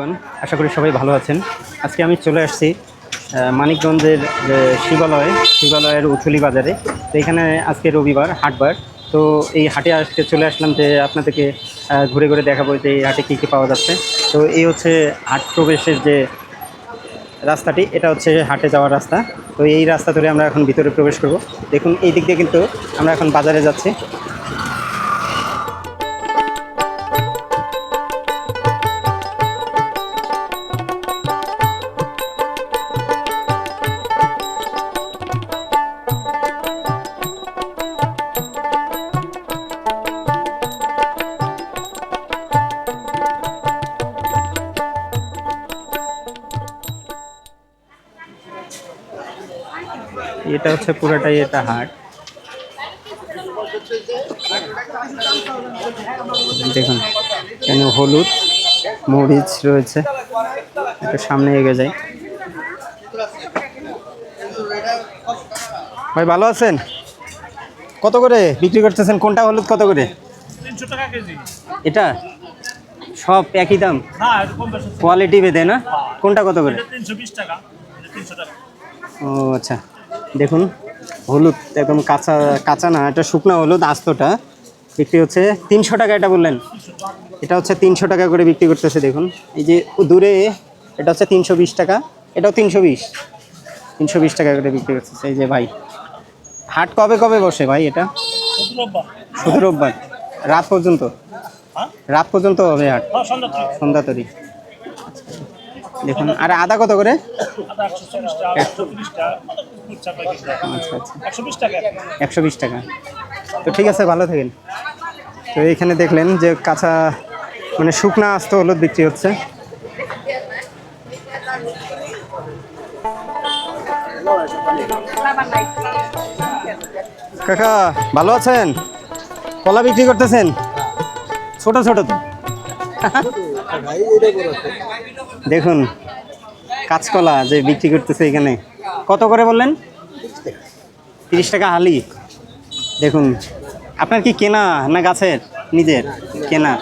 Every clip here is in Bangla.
এভরিওয়ান আশা করি সবাই ভালো আছেন। আজকে আমি চলে আসছি মানিকগঞ্জের শিবালয়, শিবালয়ের উথুলি বাজারে। তো এখানে আজকে রবিবার, হাটবার। তো এই হাটে আজকে চলে আসলাম যে আপনাদেরকে ঘুরে ঘুরে দেখাবো যে এই হাটে কী কী পাওয়া যাচ্ছে। তো এই হচ্ছে হাট প্রবেশের যে রাস্তাটি, এটা হচ্ছে হাটে যাওয়ার রাস্তা। তো এই রাস্তা ধরে আমরা এখন ভিতরে প্রবেশ করব। দেখুন, এই দিক দিয়ে কিন্তু আমরা এখন বাজারে যাচ্ছি। এটা হচ্ছে পুরোটাই এটা হাট। দেখুন এখানে হলুদ মরিচ রয়েছে। একটু সামনে এগিয়ে যাই। ভাই ভালো আছেন? কত করে বিক্রি করতেছেন? কোনটা হলুদ কত করে? এটা? সব একই দাম? এটা কোয়ালিটি বেঁধে না? কোনটা কত করে? এটা এটা ও আচ্ছা। দেখুন হলুদ একদম কাঁচা কাঁচা না এটা শুকনো হলুদ আস্তটা। বিক্রি হচ্ছে তিনশো টাকা এটা বললেন। এটা হচ্ছে তিনশো টাকা করে বিক্রি করতেছে দেখুন। এই যে দূরে এটা হচ্ছে তিনশো বিশ টাকা এটাও তিনশো বিশ। তিনশো বিশ টাকা করে বিক্রি করতেছে এই যে ভাই। হাট কবে কবে বসে ভাই এটা? শুধু রোববার রাত পর্যন্ত? হ্যাঁ? রাত পর্যন্ত হবে হাট? হ্যাঁ সন্ধ্যা তরি। দেখুন আর আদা কত করে? একশো আচ্ছা আচ্ছা। একশো বিশ টাকা। একশো বিশ টাকা। তো ঠিক আছে ভালো থাকেন। তো এইখানে দেখলেন যে কাঁচা মানে শুকনা আস্ত হলুদ বিক্রি হচ্ছে। কাকা ভালো আছেন? কলা বিক্রি করতেছেন? ছোট ছোট তো। দেখুন কাঁচকলা যে বিক্রি করতেছে এখানে। কত করে বললেন? তিরিশ টাকা হালি। দেখুন আপনার কি কেনা না গাছের? নিজের কেনা।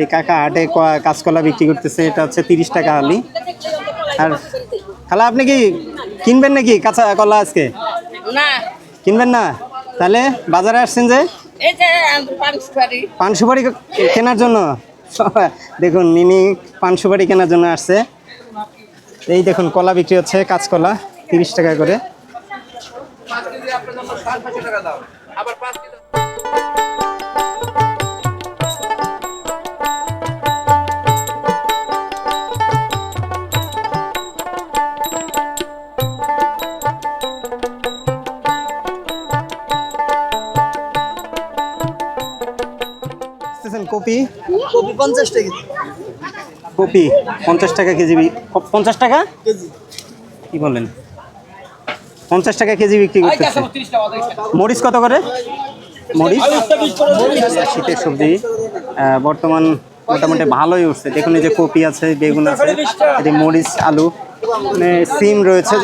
এই কাকা হাটে কাঁচকলা বিক্রি করতেছে এটা হচ্ছে তিরিশ টাকা হালি। আর খালা আপনি কি কিনবেন নাকি কাঁচা কলা আজকে? না। কিনবেন না? তাহলে বাজারে আসছেন যে? পান সুপারি কেনার জন্য? দেখুন নিনি পান সুপারি কেনার জন্য আসছে। এই দেখুন, কলা বিক্রি হচ্ছে, কাঁচকলা, তিরিশ টাকা করে। কপি? কপি পঞ্চাশ টাকা কপি পঞ্চাশ টাকা কেজি পঞ্চাশ টাকা? কি বলেন পঞ্চাশ টাকা কেজি বিক্রি করতেছে। মরিচ কত করে? মরিচ? শীতের সবজি। বর্তমান মোটামুটি ভালোই উঠছে। দেখুন এই যে কপি আছে বেগুন আছে এই মরিচ আলু মানে সিম রয়েছে।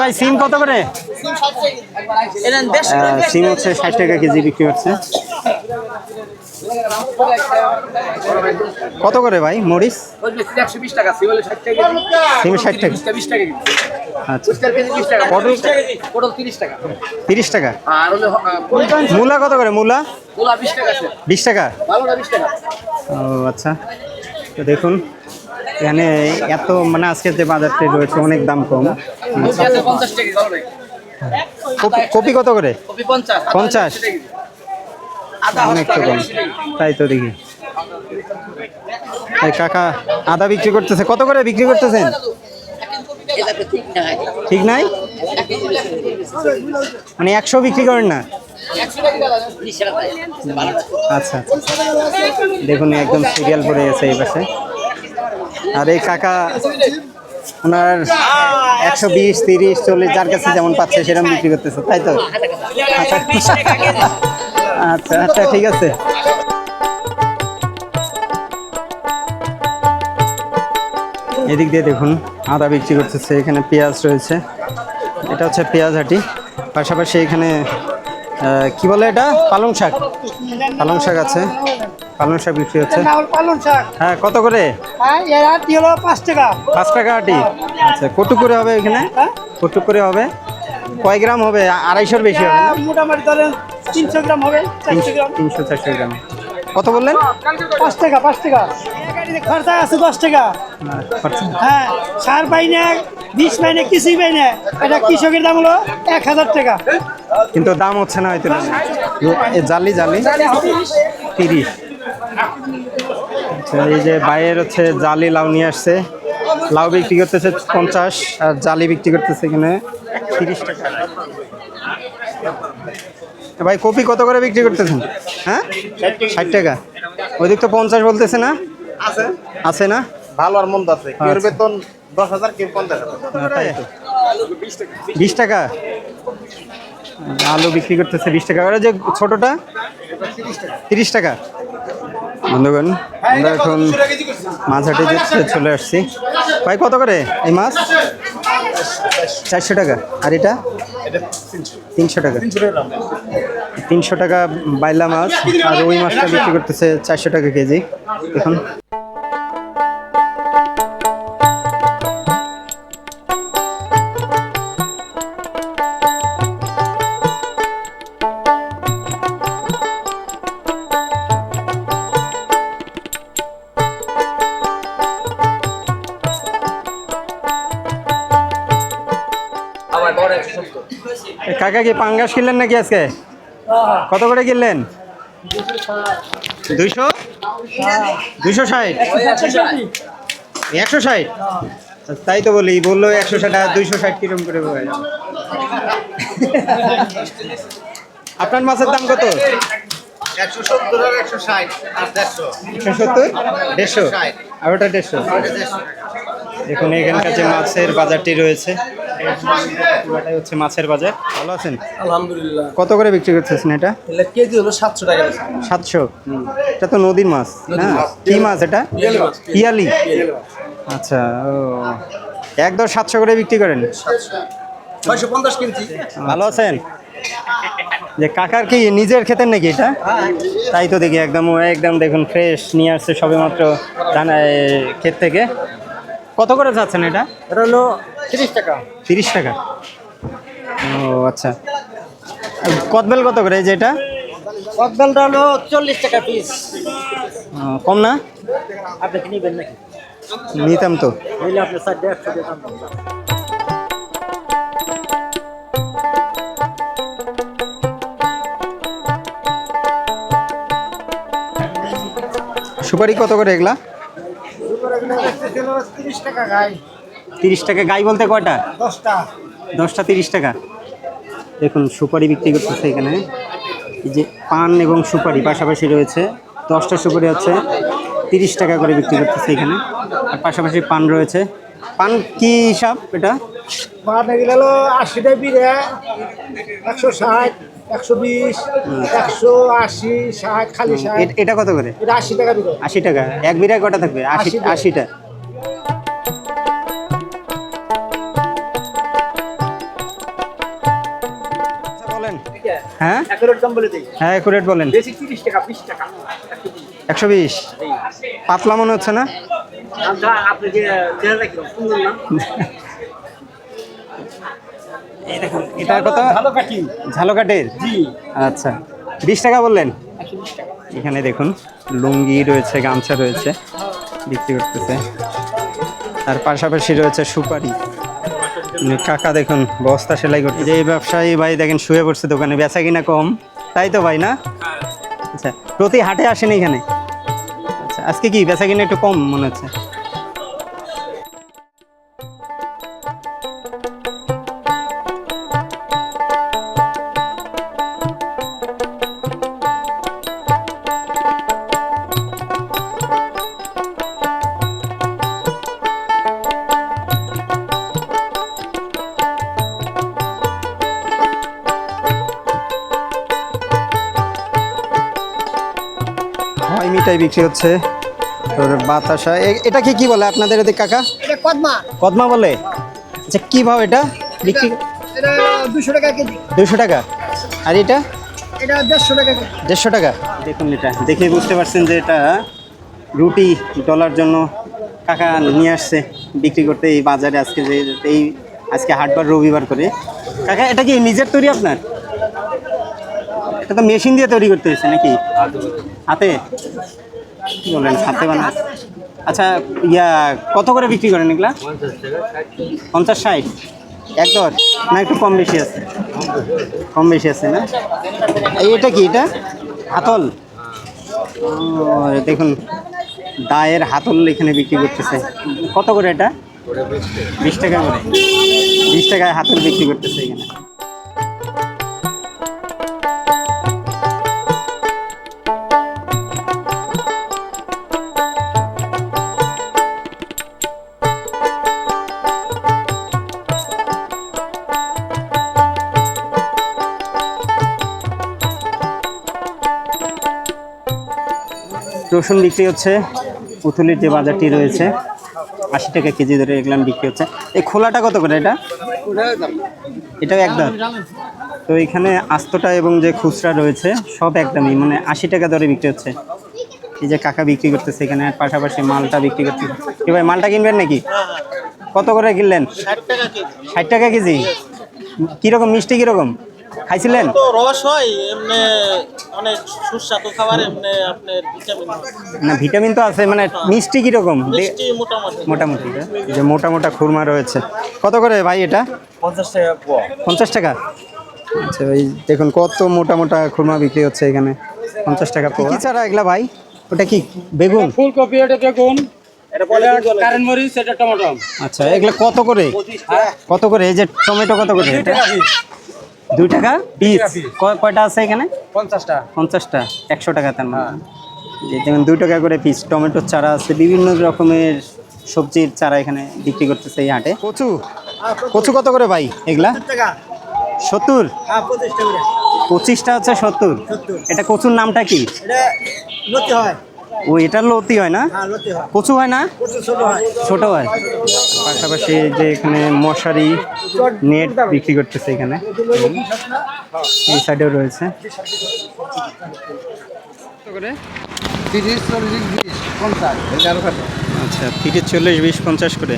ভাই সিম কত করে? সিম হচ্ছে ষাট টাকা কেজি বিক্রি হচ্ছে। কত করে ভাই? মরিচ? ষাট টাকা। সিম ষাট আচ্ছা তিরিশ টাকা। মূলা কত করে? মূলা? বিশ টাকা। ও আচ্ছা। তো দেখুন এখানে এত মানে আজকের যে বাজারটি রয়েছে অনেক দাম কম। কপি কপি কত করে? পঞ্চাশ আদা পঞ্চাশ? 80 টাকা কেজি। আদা অনেক তো কম তাই তো দেখি। কাকা আদা বিক্রি করতেছে। কত করে বিক্রি করতেছেন? ঠিক নাই? মানে একশো বিক্রি করেন না? আচ্ছা আচ্ছা। দেখুন একদম সিরিয়াল পড়ে গেছে এই পাশে। আর এই কাকা ওনার একশো বিশ তিরিশ চল্লিশ যার কাছে যেমন পাচ্ছে সেরকম বিক্রি করতেছে। তাই তো? আচ্ছা আচ্ছা ঠিক আছে। এদিক দিয়ে দেখুন আদা বিক্রি করতেছে এখানে পেঁয়াজ রয়েছে। এটা হচ্ছে পেঁয়াজ হাটি। পাশাপাশি এখানে কি বলে এটা? পালং শাক। পালং শাক আছে। পালং শাক বিক্রি হচ্ছে। হ্যাঁ কত করে? হ্যাঁ পাঁচ টাকা। আটি আচ্ছা কটুক করে হবে এখানে? হ্যাঁ? কটুক করে হবে? কয় গ্রাম হবে? আড়াইশোর বেশি হবে মোটামুটি ধরেন তিনশো গ্রাম হবে চারশো গ্রাম। তিনশো চারশো গ্রাম। কত বললেন? পাঁচ টাকা পাঁচ টাকা। খরচা আছে দশ টাকা। হ্যাঁ, সার পাই না বিষ পাই না কিছুই পাই না। এটা কৃষকের দাম হলো এক হাজার টাকা। কিন্তু দাম হচ্ছে না হয়তো জালি জালি। তিরিশ। আচ্ছা এই যে বাইরের হচ্ছে জালি লাউ নিয়ে আসছে। লাউ বিক্রি করতেছে পঞ্চাশ আর জালি বিক্রি করতেছে এখানে তিরিশ টাকা। ভাই কপি কত করে বিক্রি করতেছেন? হ্যাঁ? ষাট টাকা। ওইদিক তো পঞ্চাশ বলতেছে না? আছে। আছে না? ভালো আর মন্দ আছে। কেউ আচ্ছা। বেতন দশ হাজার কেউ পঞ্চাশ বিশ টাকা? আলু বিক্রি করতেছে বিশ টাকা। যে ছোটটা? তিরিশ টাকা। বন্ধুগণ আমরা এখন মাছ হাটে চলে আসছি। ভাই কত করে এই মাছ? চারশো টাকা। আর এটা? তিনশো টাকা। তিনশো টাকা বাইলা মাছ আর ওই মাছটা বিক্রি করতেছে চারশো টাকা কেজি। দেখুন। আমার বড় একশো সত্তর এ, কাকা কি পাঙ্গাস কিনলেন নাকি আজকে? কত করে কিনলেন? দুইশো? দুইশো ষাট। একশো ষাট? তাই তো বলি বলল একশো ষাট আর দুইশো ষাট কিরম করে? আপনার মাছের দাম কত? একশো সত্তর আর একশো ষাট আর দেড়শো। একশো সত্তর? দেড়শো? আর ওটা দেড়শো। দেখুন এখানকার যে মাছের বাজারটি রয়েছে পুরোটাই হচ্ছে মাছের বাজার। ভালো আছেন? আলহামদুলিল্লাহ। কত করে বিক্রি করতেছেন এটা? এগুলো কেজি হলো সাতশো টাকা সাতশো? এটা তো নদীর মাছ হ্যাঁ কি মাছ এটা? পিয়ালি আচ্ছা ও। এক দশ সাতশো করে বিক্রি করেন? ছয়শো পঞ্চাশ কিনছি ভালো আছেন? যে কাকার কি নিজের খেতেন নাকি এটা? তাই তো দেখি একদম ও একদম দেখুন ফ্রেশ নিয়ে আসছে সবে মাত্র ক্ষেত থেকে। কত করে যাচ্ছেন এটা? এটা হলো তিরিশ টাকা। তিরিশ টাকা। ও আচ্ছা। কদবেল কত করে এই যে এটা? কদবেলটা হলো চল্লিশ টাকা পিস কম না? আপনি নিবেন নাকি? নিতাম তো। নিলে আপনি সাইড একশো টাকা সুপারি কত করে এগুলা? তিরিশ টাকা গাই। টাকা বলতে কয়টা? দশটা। দশটা তিরিশ টাকা। দেখুন সুপারি বিক্রি করতেছে এখানে। এই যে পান এবং সুপারি পাশাপাশি রয়েছে। দশটা সুপারি হচ্ছে তিরিশ টাকা করে বিক্রি করতেছে এখানে। আর পাশাপাশি পান রয়েছে। পান কি হিসাব এটা? পাট এগুলো আশিটা বিড়ে একশো ষাট। একশো বিশ একশো আশি ষাট খালি ষাট। এটা কত করে? এটা আশি টাকা আশি টাকা। এক বিঘায় কটা থাকবে? আশি আশিটা। আচ্ছা, হ্যাঁ? হ্যাঁ একুরেট বলেন। একশো বিশ। পাতলা মনে হচ্ছে না? এটা কত ভালো কাটি জি। আচ্ছা। বিশ টাকা বললেন? এখানে দেখুন লুঙ্গি রয়েছে গামছা রয়েছে বিক্রি করতেছে। তার পাশাপাশি রয়েছে সুপারি। কাকা দেখুন বস্তা সেলাই করতে যে এই ব্যবসায়ী ভাই দেখেন শুয়ে পড়ছে দোকানে বেচা কিনা কম। তাই তো ভাই না? আচ্ছা প্রতি হাটে আসেন এখানে? আচ্ছা আজকে কি বেচা কিনা একটু কম মনে হচ্ছে? হয় মিঠাই বিক্রি হচ্ছে। তোর বাতাসা। এ- এটা কি কি বলে আপনাদের ওদিকে কাকা? কদমা। কদমা বলে? আচ্ছা কি ভাব এটা? বিক্রি দুশো টাকা কেজি। দুশো টাকা। আর এটা? এটা দেড়শো টাকা দেড়শো টাকা। দেখুন এটা। দেখে বুঝতে পারছেন যে এটা রুটি ডলার জন্য কাকা নিয়ে আসছে বিক্রি করতে এই বাজারে আজকে যে এই আজকে হাটবার রবিবার করে। কাকা এটা কি নিজের তৈরি আপনার? এটা তো মেশিন দিয়ে তৈরি করতে হয়েছে নাকি? হাতে? কি বলেন হাতে বানা আচ্ছা ইয়া, কত করে বিক্রি করেন এগুলা? পঞ্চাশ ষাট? এক দর না, একটু কম বেশি আছে। কম বেশি আছে না? এটা কি, এটা? হাতল? দেখুন, দায়ের হাতল এখানে বিক্রি করতেছে। কত করে এটা? বিশ টাকা করে। বিশ টাকায় হাতল বিক্রি করতেছে এখানে। রসুন বিক্রি হচ্ছে। পুতুলির যে বাজারটি রয়েছে আশি টাকা কেজি ধরে এগুলো বিক্রি হচ্ছে। এই খোলাটা কত করে এটা? এটাও একদম তো এখানে আস্তটা এবং যে খুচরা রয়েছে সব একদমই মানে আশি টাকা দরে বিক্রি হচ্ছে। এই যে কাকা বিক্রি করতেছে এখানে আর পাশাপাশি মালটা বিক্রি করতেছে। কি ভাই মালটা কিনবেন নাকি? কত করে কিনলেন? ষাট টাকা কেজি? কীরকম মিষ্টি কীরকম? খাইছিলেন? তো রস হয় এমনি অনেক সুস্বাদু খাবার এমনি আপনার ভিটামিন। না ভিটামিন তো আছে মানে মিষ্টি কীরকম? মিষ্টি মোটামুটি। মোটামুটি যে মোটা মোটা খুরমা রয়েছে। কত করে ভাই এটা? পঞ্চাশ টাকা পোয়া। পঞ্চাশ টাকা? আচ্ছা ভাই দেখুন কত মোটা মোটা খুরমা বিক্রি হচ্ছে এখানে। পঞ্চাশ টাকা কি ছাড়া এগুলা ভাই? ওটা কি বেগুন? ফুলকপি এটা বেগুন। এটা কারেন্ট মরিচ এটা টমেটো। আচ্ছা এগুলা কত করে? কত করে? এই যে টমেটো কত করে? এটা? দুই টাকা পিস। কয়টা আছে এখানে? পঞ্চাশটা। পঞ্চাশটা একশো টাকা তার মানে। যেমন দুই টাকা করে পিস টমেটোর চারা আছে বিভিন্ন রকমের সবজির চারা এখানে বিক্রি করতেছে এই হাটে। কচু? কচু কত করে ভাই এগুলা? টাকা। সত্তর? হ্যাঁ পঁচিশটা হচ্ছে সত্তর। এটা কচুর নামটা কি? হয়। ও এটা লতি হয় না? হ্যাঁ হয়। কচু হয় না? ছোট হয়। পাশাপাশি যে এখানে মশারি নেট বিক্রি করতেছে এখানে। এই সাইডেও রয়েছে। আচ্ছা তিরিশ চল্লিশ বিশ পঞ্চাশ করে।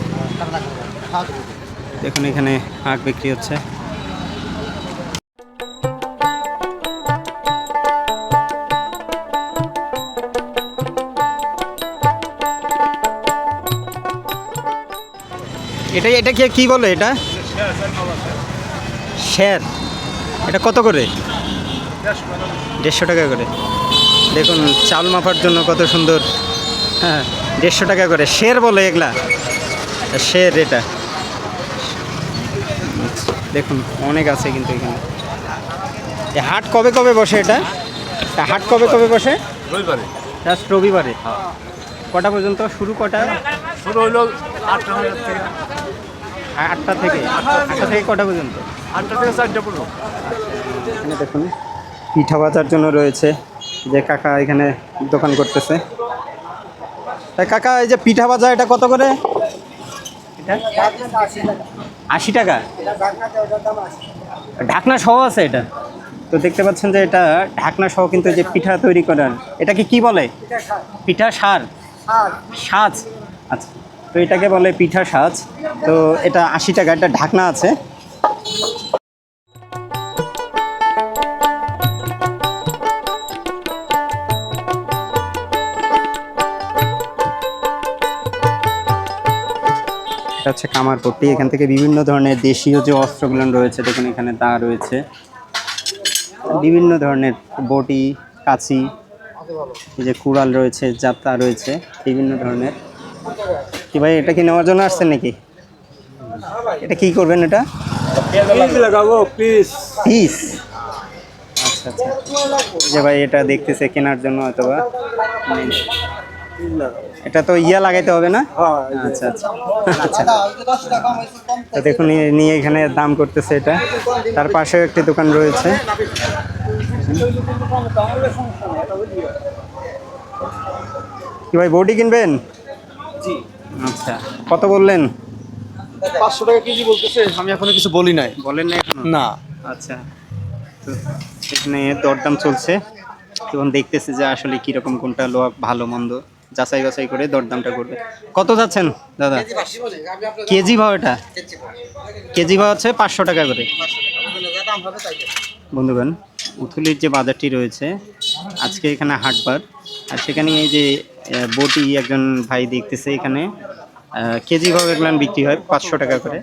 দেখুন এখানে আখ বিক্রি হচ্ছে। এটা এটা কি কি বলে এটা? শের এটা কত করে? দেড়শো টাকা করে। দেখুন চাল মাপার জন্য কত সুন্দর। হ্যাঁ দেড়শো টাকা করে। শের বলে এগুলা। শের এটা। দেখুন অনেক আছে কিন্তু এখানে। হাট কবে কবে বসে এটা? হাট কবে কবে বসে? রবিবারে। জাস্ট রবিবারে। কটা পর্যন্ত? শুরু কটা? শুরু হইল আটটা থেকে। আটটা থেকে আটটা থেকে কটা পর্যন্ত? আটটা থেকে চারটা পর্যন্ত। এখানে দেখুন পিঠা বাজার জন্য রয়েছে। যে কাকা এখানে দোকান করতেছে। কাকা এই যে পিঠা ভাজা এটা কত করে? এটা? আশি টাকা? ঢাকনা সহ আছে এটা। তো দেখতে পাচ্ছেন যে এটা ঢাকনা সহ কিন্তু যে পিঠা তৈরি করার। এটাকে কি বলে? পিঠা সার। সাজ। আচ্ছা। তো এটাকে বলে পিঠা সাজ। তো এটা আশি টাকা একটা ঢাকনা আছে। এটা হচ্ছে কামারপট্টি এখান থেকে বিভিন্ন ধরনের দেশীয় যে অস্ত্রগুলো রয়েছে, দেখুন এখানে দা রয়েছে। বিভিন্ন ধরনের বটি এই যে কুড়াল রয়েছে যাত্রা রয়েছে, বিভিন্ন ধরনের। কি ভাই এটা কি নেওয়ার জন্য আসছেন নাকি? এটা কি করবেন এটা? লাগাবো প্লিজ পিস আচ্ছা আচ্ছা। যে ভাই এটা দেখতেছে কেনার জন্য হয়তো বা এটা তো ইয়া লাগাইতে হবে না? আচ্ছা আচ্ছা। আচ্ছা। তো দেখুন নিয়ে এখানে দাম করতেছে এটা। তার পাশেও একটি দোকান রয়েছে। কি ভাই বডি কিনবেন? আচ্ছা। কত বললেন? পাঁচশো টাকা কেজি বলতেছে আমি এখনও কিছু বলি নাই। বলেন না এখনও? না। আচ্ছা। তো এখানে দরদাম চলছে। এবং দেখতেছে যে আসলে কীরকম কোনটা লোয়া ভালো মন্দ। যাচাই বাছাই করে দরদামটা করবে। কত যাচ্ছেন দাদা? কেজি ভাও এটা? কেজি ভাও। হচ্ছে পাঁচশো টাকা করে। বন্ধুগণ উথুলির যে বাজারটি রয়েছে আজকে এখানে হাটবার। আর সেখানে এই যে আহ, বটি একজন ভাই দেখতেছে এখানে। আহ, কেজি ভাবে এগুলো বিক্রি হয় পাঁচশো টাকা করে।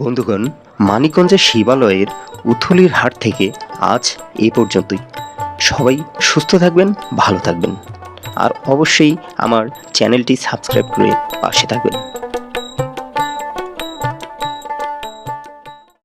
বন্ধুগণ মানিকগঞ্জের শিবালয়ের উথুলির হাট থেকে আজ এ পর্যন্তই। সবাই সুস্থ থাকবেন ভালো থাকবেন। আর অবশ্যই আমার চ্যানেলটি সাবস্ক্রাইব করে পাশে থাকবেন।